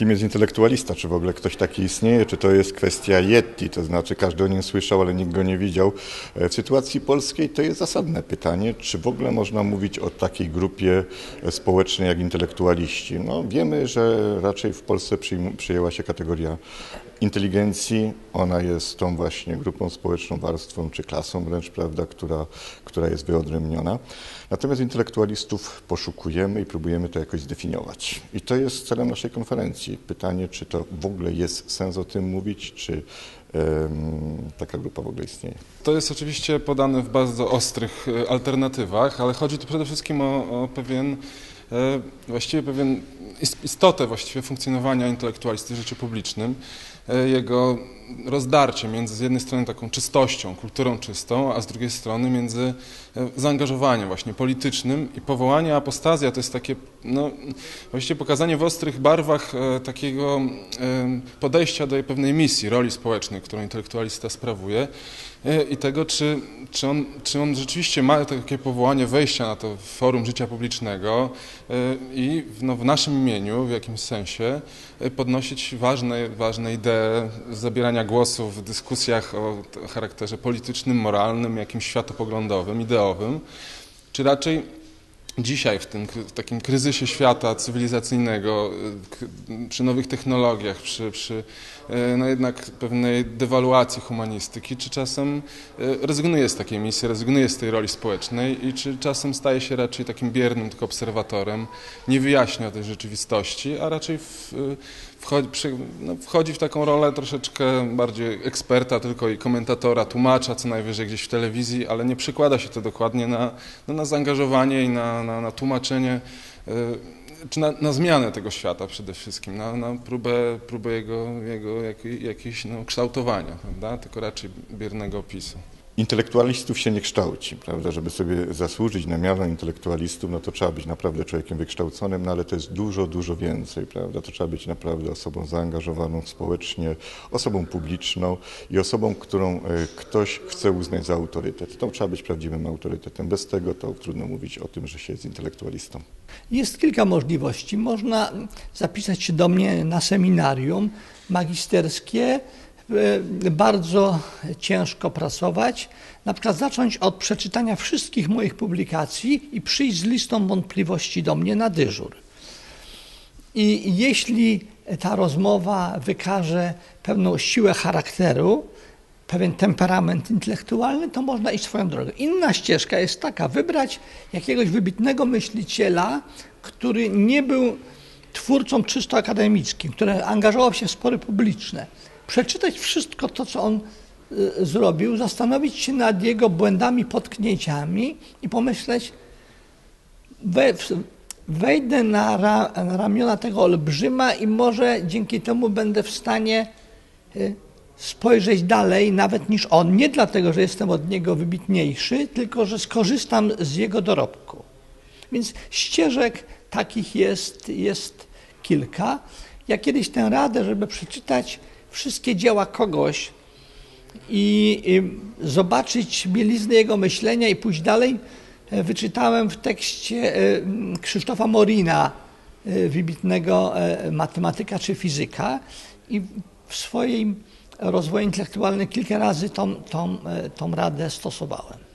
kim jest intelektualista, czy w ogóle ktoś taki istnieje, czy to jest kwestia Yeti, to znaczy każdy o nim słyszał, ale nikt go nie widział. E, w sytuacji polskiej to jest zasadne pytanie, czy w ogóle można mówić o takiej grupie społecznej jak intelektualiści. No, wiemy, że raczej w Polsce przyjęła się kategoria inteligencji. Ona jest tą właśnie grupą społeczną, warstwą czy klasą wręcz, prawda, która, która jest wyodrębniona. Natomiast intelektualistów poszukujemy i próbujemy to jakoś zdefiniować. I to jest celem naszej konferencji. Pytanie, czy to w ogóle jest sens o tym mówić, czy taka grupa w ogóle istnieje. To jest oczywiście podane w bardzo ostrych e, alternatywach, ale chodzi tu przede wszystkim o, o pewien E, właściwie pewien istotę właściwie funkcjonowania intelektualisty w życiu publicznym, jego rozdarcie między z jednej strony taką czystością, kulturą czystą, a z drugiej strony między e, zaangażowaniem właśnie politycznym i powołanie apostazja to jest takie, no, właściwie pokazanie w ostrych barwach takiego podejścia do pewnej misji, roli społecznej, którą intelektualista sprawuje i tego, czy, czy, on, czy on rzeczywiście ma takie powołanie wejścia na to forum życia publicznego e, i no, w naszym imieniu w jakimś sensie e, podnosić ważne, ważne idee zabierania głosu w dyskusjach o charakterze politycznym, moralnym, jakimś światopoglądowym, ideowym, czy raczej dzisiaj w tym w takim kryzysie świata cywilizacyjnego, przy nowych technologiach, przy, przy e, no jednak pewnej dewaluacji humanistyki, czy czasem e, rezygnuje z takiej misji, rezygnuje z tej roli społecznej i czy czasem staje się raczej takim biernym tylko obserwatorem, nie wyjaśnia tej rzeczywistości, a raczej w, wchodzi, no, wchodzi w taką rolę troszeczkę bardziej eksperta tylko i komentatora, tłumacza co najwyżej gdzieś w telewizji, ale nie przykłada się to dokładnie na, no, na zaangażowanie i na, na, na tłumaczenie y, czy na, na, zmianę tego świata przede wszystkim, na, na próbę, próbę jego, jego jak, jakiegoś no, kształtowania, prawda? tylko raczej biernego opisu. Intelektualistów się nie kształci, prawda? Żeby sobie zasłużyć na miano intelektualistów, no to trzeba być naprawdę człowiekiem wykształconym, no ale to jest dużo, dużo więcej, prawda? To trzeba być naprawdę osobą zaangażowaną społecznie, osobą publiczną i osobą, którą e, ktoś chce uznać za autorytet. To trzeba być prawdziwym autorytetem. Bez tego to trudno mówić o tym, że się jest intelektualistą. Jest kilka możliwości. Można zapisać się do mnie na seminarium magisterskie, bardzo ciężko pracować. Na przykład zacząć od przeczytania wszystkich moich publikacji i przyjść z listą wątpliwości do mnie na dyżur. I jeśli ta rozmowa wykaże pewną siłę charakteru, pewien temperament intelektualny, to można iść swoją drogą. Inna ścieżka jest taka, wybrać jakiegoś wybitnego myśliciela, który nie był twórcą czysto akademickim, który angażował się w spory publiczne przeczytać wszystko to, co on y, zrobił, zastanowić się nad jego błędami, potknięciami i pomyśleć, we, wejdę na, ra, na, ramiona tego olbrzyma i może dzięki temu będę w stanie y, spojrzeć dalej nawet niż on. Nie dlatego, że jestem od niego wybitniejszy, tylko że skorzystam z jego dorobku. Więc ścieżek takich jest, jest kilka. Ja kiedyś tę radę, żeby przeczytać wszystkie dzieła kogoś i, zobaczyć bieliznę jego myślenia i pójść dalej, e, wyczytałem w tekście e, Krzysztofa Morina, e, wybitnego matematyka czy fizyka i w swoim rozwoju intelektualnym kilka razy tą, tą, tą radę stosowałem.